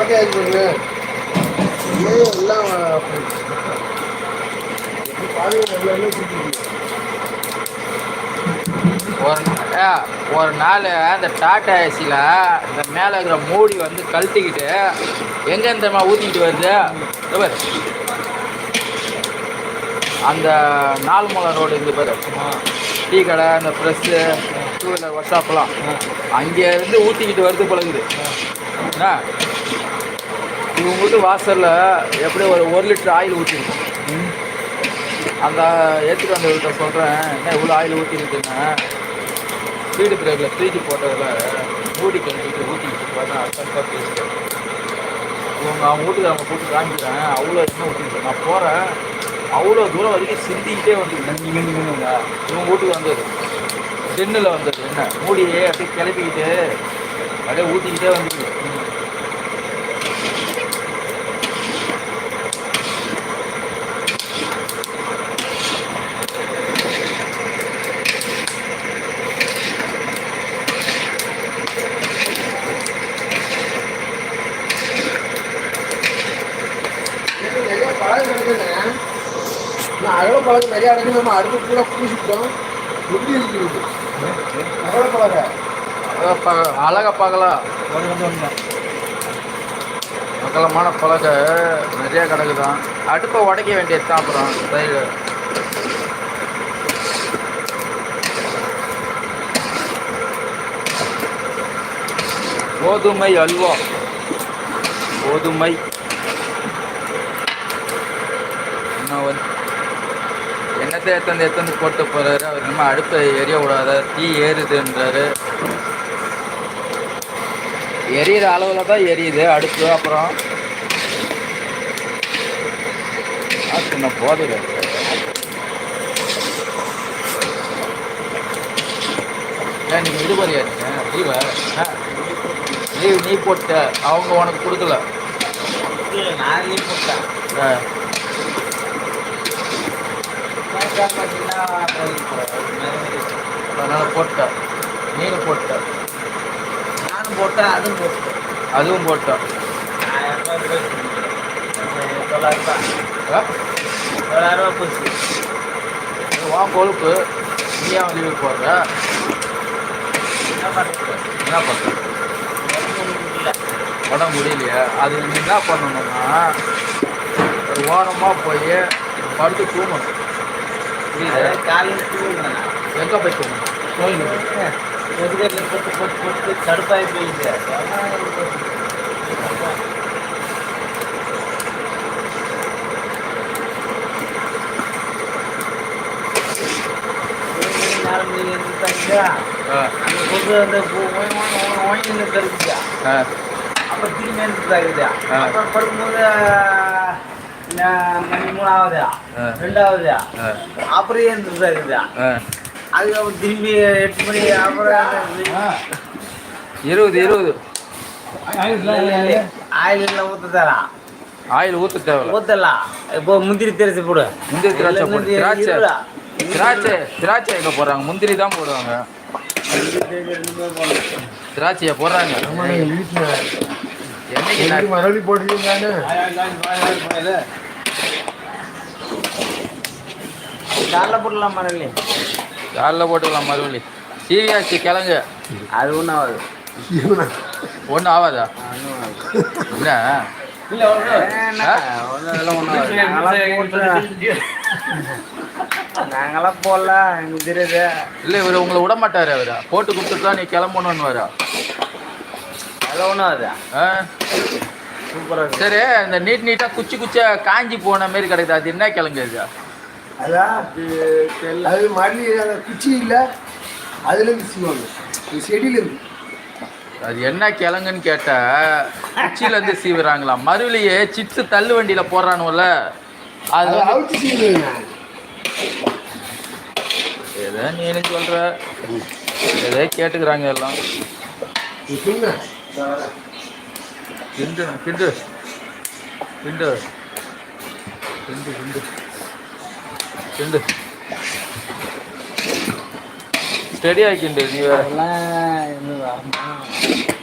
ஆகி பாருங்க எல்லாம் ஒரு ஒரு நாள் அந்த டாட்டா ஏசியில் இந்த மேலே இருக்கிற மூடி வந்து கழட்டிக்கிட்டு எங்கே இந்த ஊற்றிக்கிட்டு வருது? பாரு. அந்த நாலு ரோடு இருந்து பேர். டீ கடை அந்த ப்ரெஸ்ஸு டூ வீலர் ஒர்க் ஷாப்லாம் அங்கேருந்து ஊற்றிக்கிட்டு வருது பழகுது என்ன? இவங்க வீட்டு வாசலில் எப்படியும் ஒரு ஒரு லிட்டர் ஆயில் ஊற்றிருக்கோம் அந்த ஏற்றுட்டு வந்தவர்கிட்ட சொல்கிறேன் என்ன இவ்வளோ ஆயில் ஊற்றிருக்குன்னா ஸ்பீடு பிரேக்கில் தூக்கி போட்டதில் மூடி கழிச்சிட்டு ஊற்றிக்கிட்டு பார்த்தா அர்த்தம் இவங்க அவங்க வீட்டுக்கு அவங்க போட்டு காமிக்கிறேன் அவ்வளோ இன்னும் ஊற்றிட்டு நான் போகிறேன் அவ்வளோ தூரம் வரைக்கும் சிந்திக்கிட்டே வந்து நங்கி நங்கி இவங்க வீட்டுக்கு வந்தது. சென்னில் வந்தது. என்ன? மூடியே அப்படியே கிளப்பிக்கிட்டு அப்படியே ஊற்றிக்கிட்டே வந்துருக்கு இது நிறைய பழகு நடக்குதுங்க நான் அகல பழகு நிறைய நடக்குது நம்ம அடுப்பு கூட பூசிட்டோம் எப்படி இருக்குது. அகல பழக. அழகா பா- பார்க்கலாம். அகலமான பழக நிறைய கிடக்குதான். அடுப்பை உடைக்க வேண்டியது தான் அப்புறம் சைடு கோதுமை அல்வா. கோதுமை. என்ன வந்து என்னத்தை எத்தனை எத்தனை போட்டு போறாரு? அவர் நம்ம அடுப்பை எரிய விடாத தீ ஏறுதுன்றாரு. எரியிற அளவில் தான் எரியுது அடுப்பு. அப்புறம் சின்ன போதையில் ஏன் நீங்கள் விடுபறியா இருக்கீங்க லீவா? ஆ லீவ் நீ போட்ட. அவங்க உனக்கு கொடுக்கல. நான் லீவ் போட்டேன். ஆ அதனால் போட்ட நீனும் போட்ட நானும் போட்டேன் அதுவும் போட்டேன் அதுவும் போச்சு. தொள்ளாயிரம் ரூபாய் போச்சு வா கொழுப்பு. நீ ஏன் லீவு போடுற என்ன பண்ணுறது என்ன பண்ணுற இல்லை உடம்பு முடியலையா. அது என்ன பண்ணணும்னா ஒரு ஓரமாக போய் படுத்து தூங்கணும். புரியுது காலையில் தூங்குறேன் எங்கே போய் தூங்கணும் கோயிலுக்கு எதுக்கு போட்டு போட்டு போட்டு தெரிஞ்சுச்சா ஆ அப்புறம் திரும்பி ஆ. அப்புறம் படுக்கும்போது ஆ. ரெண்டாவது? அப்புறம் எழுந்துட்டாங்க ஆ. அதுக்கப்புறம் திரும்பி எட்டு மணி அப்புறம் இருபது இருபது. ஆயில் எல்லாம் ஊற்ற தரலாம் ஆயில் ஊற்ற தேவையில்ல. ஊற்றலாம் இப்போ முந்திரி தெரிச்சு போடு. முந்திரி திராட்சை போடு. திராட்சை. திராட்சை திராட்சை எங்கே போடுறாங்க? முந்திரி தான் போடுவாங்க. திராட்சையை போடுறாங்க. என்னைக்கு எப்படி நான் மறுபடி போட்டுருக்கீங்கன்னு காலைல போடலாம் மரலி காலைல போட்டுக்கலாம் மறுபடி சீரியாச்சி கிழங்கு. அது ஒன்றும் ஆகாது. ஒன்றும் ஆகாதா? என்ன? இல்லை நாங்களாம் போடல. எங்களுக்கு தெரியுது. இல்லை இவர் உங்களை விட மாட்டாரு அவர். போட்டு கொடுத்துட்டு தான் நீ கிளம்பணும்னு வரா. அதெல்லாம் ஒன்றும் ஆகுது. ஆ? சரி இந்த நீட் நீட்டாக குச்சி குச்சா காஞ்சி போன மாதிரி கிடைக்குது. அது என்ன கிழங்கு இது? அதான் அது மல்லி அந்த குச்சி இல்லை அதுலேருந்து செய்வாங்க இது செடியிலேருந்து அது என்ன கிழங்குன்னு கேட்டா குச்சியிலேருந்து சீவுறாங்களாம் மறுபடியே சிப்ஸ் தள்ளு வண்டியில் போடுறானுல அது அவுத்து ஏதோ நீ என்ன சொல்ற. ஏதோ கேட்டுக்கிறாங்க எல்லாம். கிண்டு கிண்டு கிண்டு கிண்டு கிண்டு கிண்டு ஸ்டெடியாக கிண்டு நீ வேற அதெல்லாம் இன்னும் வரணும்